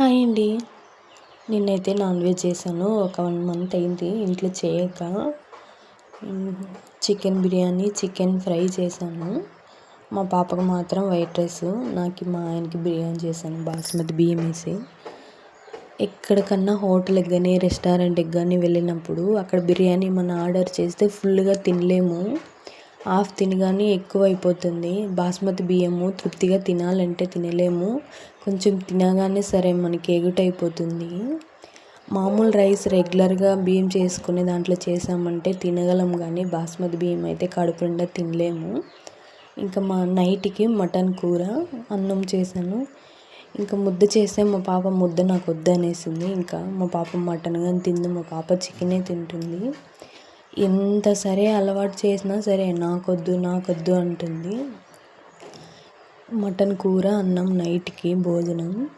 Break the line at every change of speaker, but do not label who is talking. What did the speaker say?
Hi అండి. నిన్నైతే non veg చేశాను. ఒక వన్ మంత్ అయింది. ఇంట్లో చేయక చికెన్ బిర్యానీ చికెన్ ఫ్రై చేశాను. మా పాపకు మాత్రం వైట్ రైస్ నాకు మా ఆయనకి బిర్యానీ చేశాను. బాస్మతి బియ్యం వేసి. ఎక్కడికన్నా హోటల్కి కానీ రెస్టారెంట్కి కానీ వెళ్ళినప్పుడు అక్కడ బిర్యానీ మనం ఆర్డర్ చేస్తే ఫుల్గా తినలేము. హాఫ్ తినగానే ఎక్కువ అయిపోతుంది బాస్మతి బియ్యము తృప్తిగా తినాలంటే తినలేము. కొంచెం తినగానే సరే మనకి ఎగుటైపోతుంది. మామూలు రైస్ రెగ్యులర్గా బియ్యం చేసుకునే దాంట్లో చేసామంటే తినగలం కానీ బాస్మతి బియ్యం అయితే కడుపు నిండా తినలేము. ఇంకా మా నైట్కి మటన్ కూర అన్నం చేశాను. ఇంకా ముద్ద చేస్తే మా పాప ముద్ద నాకు వద్దనేసింది. ఇంకా మా పాప మటన్ కానీ తింది మా పాప చికెనే తింటుంది. ఎంత సరే అలవాటు చేసినా సరే నాకొద్దు నాకొద్దు అంటుంది. మటన్ కూర అన్నం నైట్కి భోజనం.